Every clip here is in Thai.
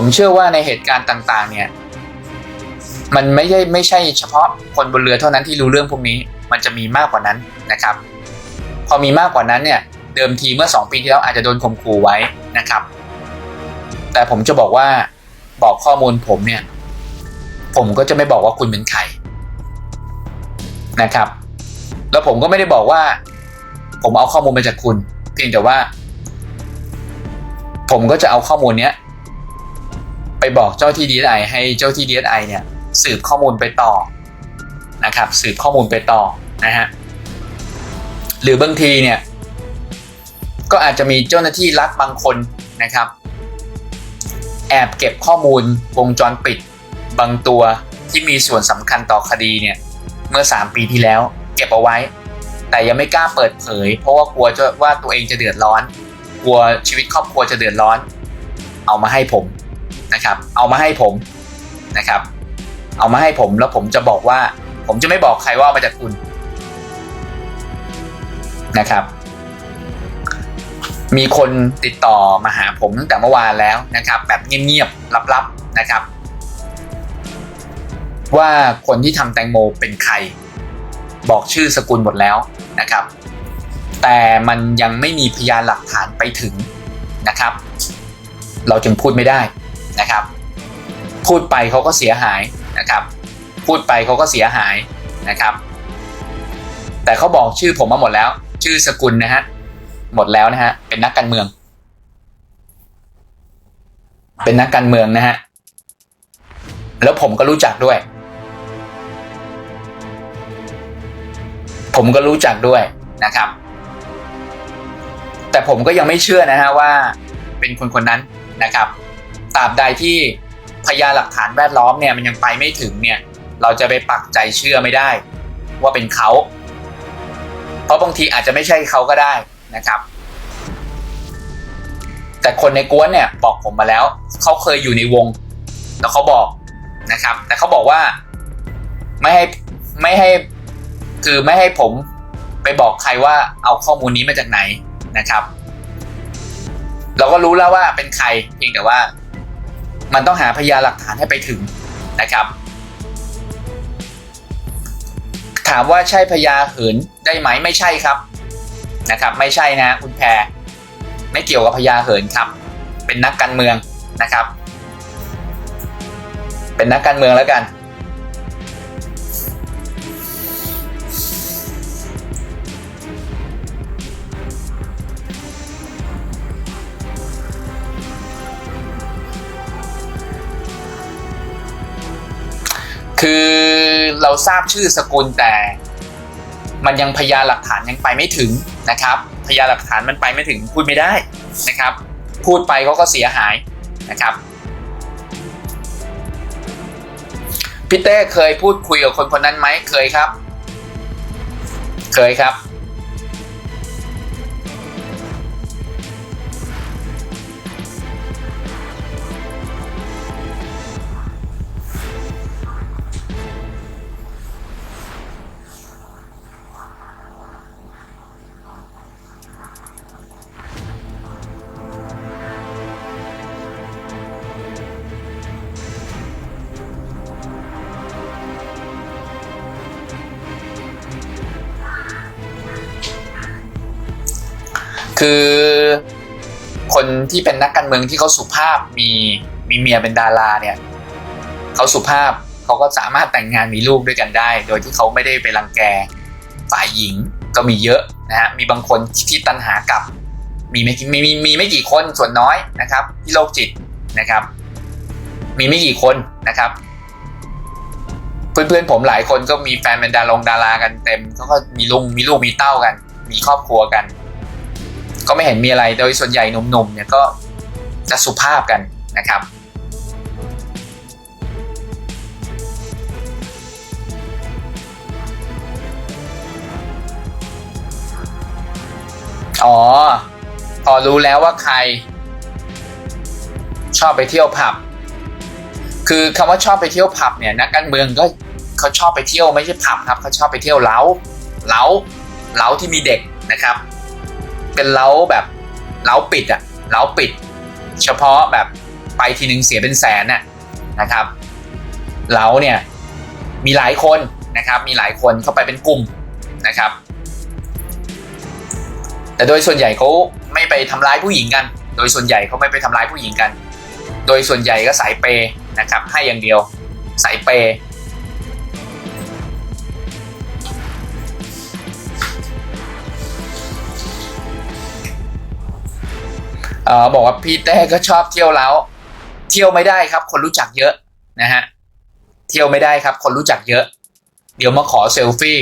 ผมเชื่อว่าในเหตุการณ์ต่าง ๆ เนี่ย มันไม่ใช่ไม่ใช่เฉพาะคนบนเรือเท่านั้นที่รู้เรื่องพวกนี้ มันจะมีมากกว่านั้นนะครับ พอมีมากกว่านั้นเนี่ย เดิมทีเมื่อ 2 ปีที่แล้วอาจจะโดนข่มขู่ไว้นะครับ แต่ผมจะบอกว่าบอกข้อมูลผมเนี่ย ผมก็จะไม่บอกว่าคุณเป็นใครนะครับ แล้วผมก็ไม่ได้บอกว่า ผมเอาข้อมูลมาจากคุณ เพียงแต่ว่า ผมก็จะเอาข้อมูลเนี้ย ไปบอกเจ้าที่ DSI ให้เจ้าที่ DSI เนี่ยสืบข้อมูลไปต่อนะครับสืบข้อมูลไปต่อนะฮะหรือบางทีเนี่ยก็อาจจะมีเจ้าหน้าที่รัฐบางคนนะครับ แอบเก็บข้อมูลวงจรปิดบางตัวที่มีส่วนสำคัญต่อคดีเนี่ยเมื่อ 3 ปีที่แล้วเก็บเอาไว้ แต่ยังไม่กล้าเปิดเผย เพราะว่ากลัวว่าตัวเองจะเดือดร้อน กลัวชีวิตครอบครัวจะเดือดร้อน เอามาให้ผม นะครับ เอามาให้ผมนะครับ เอามาให้ผมแล้วผมจะบอกว่า ผมจะไม่บอกใครว่าเอามาจากคุณนะครับ มีคนติดต่อมาหาผมตั้งแต่เมื่อวานแล้วนะครับ แบบเงียบๆลับๆนะครับ ว่าคนที่ทำแตงโมเป็นใคร บอกชื่อสกุลหมดแล้วนะครับ แต่มันยังไม่มีพยานหลักฐานไปถึงนะครับ เราจึงพูดไม่ได้ นะครับ พูดไปเขาก็เสียหายนะครับ พูดไปเขาก็เสียหายนะครับ แต่เขาบอกชื่อผมมาหมดแล้ว ชื่อสกุลนะฮะหมดแล้วนะฮะเป็นนักการเมือง เป็นนักการเมืองนะฮะแล้วผมก็รู้จักด้วย ผมก็รู้จักด้วยนะครับ แต่ผมก็ยังไม่เชื่อนะฮะว่าเป็นคนคนนั้นนะครับ ตราบใดที่พยานหลักฐานแวดล้อมเนี่ยมันยังไปไม่ถึงเนี่ยเราจะไปปักใจเชื่อไม่ได้ ว่าเป็นเขา เพราะบางทีอาจจะไม่ใช่เขาก็ได้นะครับ แต่คนในกวนเนี่ยบอกผมมาแล้วเขาเคยอยู่ในวง แล้วเขาบอกนะครับ แต่เขาบอกว่าไม่ให้ไม่ให้คือไม่ให้ผมไปบอกใครว่าเอาข้อมูลนี้มาจากไหนนะครับ เราก็รู้แล้วว่าเป็นใครเพียงแต่ว่า มันต้องหาพยานหลักฐานให้ไปถึงนะครับ ถามว่าใช่พยาเหินได้ไหมไม่ใช่ครับนะครับ ไม่ใช่นะคุณแพรไม่เกี่ยวกับพยาเหินครับ เป็นนักการเมืองนะครับ เป็นนักการเมืองแล้วกัน เราทราบชื่อสกุลแต่ มันยังพยานหลักฐานยังไปไม่ถึงนะครับ พยานหลักฐานมันไปไม่ถึงพูดไม่ได้นะครับ พูดไปเขาก็เสียหายนะครับพี่เต้เคยพูดคุยกับคนคนนั้นไหมเคยครับ เคยครับ คือคนที่เป็นนักการเมืองที่เขาสุภาพมีมีเมียเป็นดาราเนี่ยเขาสุภาพเขาก็สามารถแต่งงานมีลูกด้วยกันได้ โดยที่เขาไม่ได้ไปรังแกฝ่ายหญิงก็มีเยอะนะฮะมีบางคนที่ตันหากับมีไม่มีมีมีไม่กี่คนส่วนน้อยนะครับ ที่โรคจิตนะครับ มีไม่กี่คนนะครับ เพื่อนๆผมหลายคนก็มีแฟนเป็นดารงดารากันเต็มเขาก็มีลุงมีลูกมีเต้ากัน มีครอบครัวกัน ก็ไม่เห็นมีอะไรโดยส่วนใหญ่หนุ่มๆเนี่ยก็จะสุภาพกันนะครับ อ๋อ พอรู้แล้วว่าใคร ชอบไปเที่ยวผับ คือคำว่าชอบไปเที่ยวผับเนี่ยนักการเมืองก็เขาชอบไปเที่ยวไม่ใช่ผับครับเขาชอบไปเที่ยวเล้าเล้าเล้าที่มีเด็กนะครับ เป็นเล้าแบบเล้าปิดอะเล้าปิด เฉพาะแบบไปทีนึงเสียเป็นแสนน่ะนะครับเราเนี่ยมีหลายคนนะครับ มีหลายคนเข้าไปเป็นกลุ่มนะครับ แต่โดยส่วนใหญ่เขาไม่ไปทำร้ายผู้หญิงกัน โดยส่วนใหญ่เขาไม่ไปทำร้ายผู้หญิงกัน โดยส่วนใหญ่ก็สายเปย์นะครับให้อย่างเดียวสายเป เออบอกว่าพี่เต้ก็ชอบเที่ยวแล้ว เที่ยวไม่ได้ครับ คนรู้จักเยอะนะฮะ เที่ยวไม่ได้ครับ คนรู้จักเยอะ เดี๋ยวมาขอเซลฟี่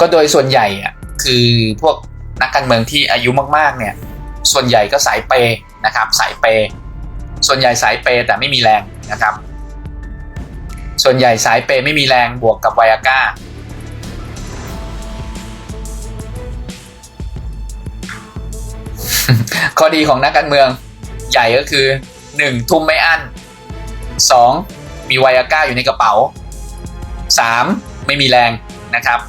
ก็โดยส่วนใหญ่อะคือพวกนักการเมืองที่อายุมากๆเนี่ยส่วนใหญ่ก็สายเปย์นะครับสายเปย์ส่วนใหญ่สายเปย์แต่ไม่มีแรงนะครับ ส่วนใหญ่สายเปย์ไม่มีแรงบวกกับไวอาก้าข้อดีของนักการเมืองใหญ่ก็คือ 1. ทุ่มไม่อั้น 2. มีไวอาก้าอยู่ในกระเป๋า 3. ไม่มีแรงนะครับ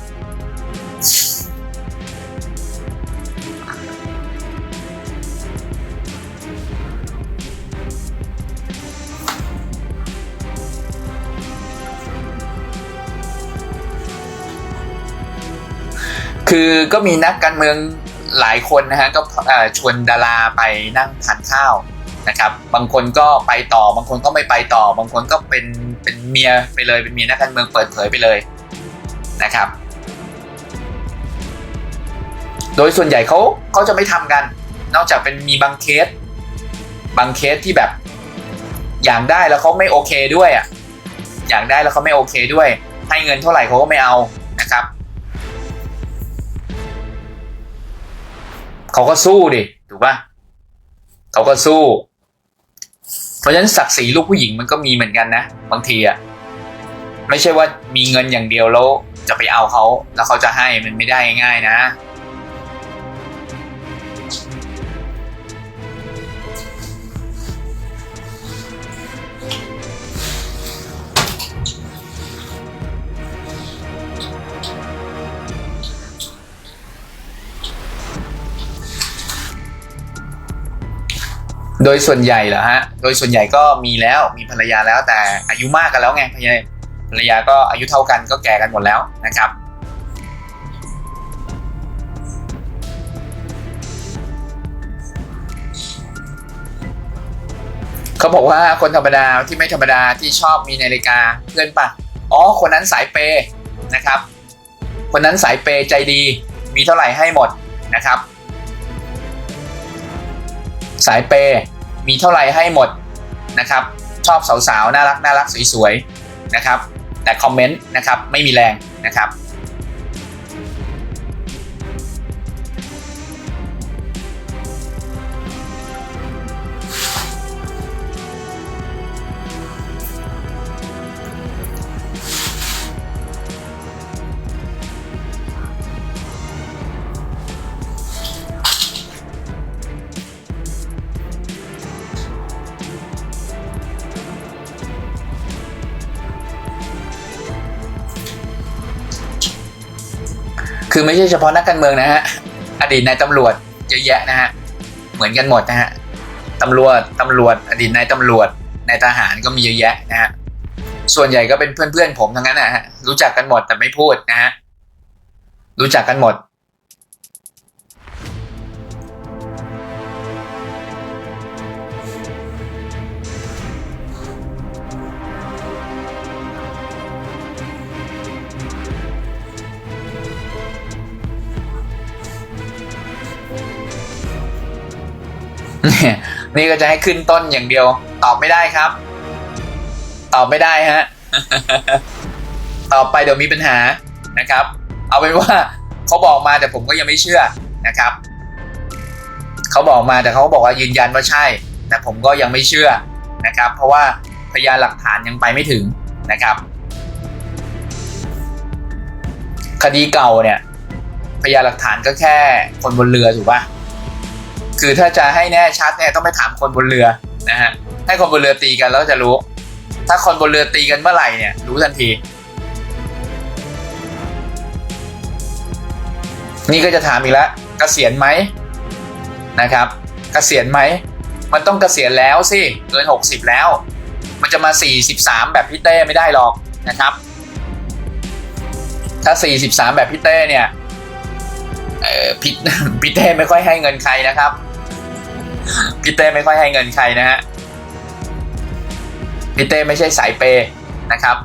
คือก็มีนักการเมืองหลายคนนะฮะก็ชวนดาราไปนั่งทานข้าวนะครับ บางคนก็ไปต่อบางคนก็ไม่ไปต่อ บางคนก็เป็นเป็นเมียไปเลยเป็นเมียนักการเมืองเปิดเผยไปเลยนะครับ โดยส่วนใหญ่เขาเขาจะไม่ทำกัน นอกจากเป็นมีบางเคส บางเคสที่แบบ อยากได้แล้วเขาไม่โอเคด้วยอะอยากได้แล้วเขาไม่โอเคด้วย ให้เงินเท่าไหร่เขาก็ไม่เอานะครับเขาก็สู้ดิถูกปะเขาก็สู้ เพราะฉะนั้นศักดิ์ศรีลูกผู้หญิงมันก็มีเหมือนกันนะบางทีอะไม่ใช่ว่ามีเงินอย่างเดียวแล้วจะไปเอาเขาแล้วเขาจะให้มันไม่ได้ง่ายนะ ยส่วนใหญ่เหรอฮะ โดยส่วนใหญ่ก็มีแล้วมีภรรยาแล้วแต่อายุมากกันแล้วไงภรรยาภรรยาก็อายุเท่ากันก็แก่กันหมดแล้วนะครับ เขาบอกว่าคนธรรมดาที่ไม่ธรรมดาที่ชอบมีนาฬิกาเพื่อนปะอ๋อ คนนั้นสายเปย์นะครับ คนนั้นสายเปย์ใจดี มีเท่าไหร่ให้หมดนะครับ สายเปย์ มีเท่าไหร่ให้หมดนะครับ ชอบสาวๆ น่ารักน่ารักสวยๆ นะครับ แต่คอมเมนต์นะครับไม่มีแรงนะครับ คือไม่ใช่เฉพาะนักการเมืองนะฮะ อดีตนายตำรวจเยอะแยะนะฮะ เหมือนกันหมดนะฮะ ตำรวจ ตำรวจ อดีตนายตำรวจ นายทหารก็มีเยอะแยะนะฮะ ส่วนใหญ่ก็เป็นเพื่อนๆผมทั้งนั้นนะฮะ รู้จักกันหมดแต่ไม่พูดนะฮะ รู้จักกันหมด นี่ก็จะให้ขึ้นต้นอย่างเดียว ตอบไม่ได้ครับ ตอบไม่ได้ฮะตอบไปเดี๋ยวมีปัญหานะครับ เอาเป็นว่าเขาบอกมาแต่ผมก็ยังไม่เชื่อนะครับเขาบอกมาแต่เขาบอกว่ายืนยันว่าใช่ แต่ผมก็ยังไม่เชื่อนะครับ เพราะว่าพยานหลักฐานยังไปไม่ถึงนะครับ คดีเก่าเนี่ย พยานหลักฐานก็แค่คนบนเรือถูกปะ คือถ้าจะให้แน่ชัดเนี่ยต้องไปถามคนบนเรือนะฮะให้คนบนเรือตีกันแล้วจะรู้ ถ้าคนบนเรือตีกันเมื่อไหร่เนี่ยรู้ทันที นี่ก็จะถามอีกแล้วเกษียณไหมนะครับ เกษียณไหมมันต้องเกษียณแล้วสิเกิน 60 แล้ว มันจะมา 43 แบบพี่เต้ไม่ได้หรอกนะครับ ถ้า 43 แบบพี่เต้เนี่ยเออพี่พี่เต้ไม่ค่อยให้เงินใครนะครับ พี่เต้ไม่ค่อยให้เงินใครนะฮะพี่เต้ไม่ใช่สายเปย์นะครับ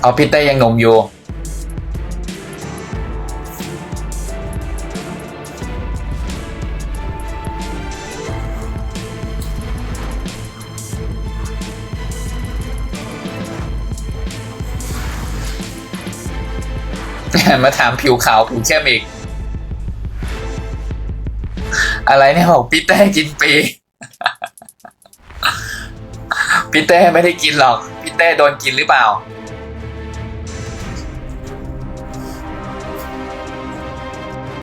เอาพี่เต้ยังหนุ่มอยู่มาถามผิวขาวผิวเข้มอีก อะไรเนี่ยบอกพี่เต้กินปีพี่เต้ไม่ได้กินหรอกพี่เต้โดนกินหรือเปล่า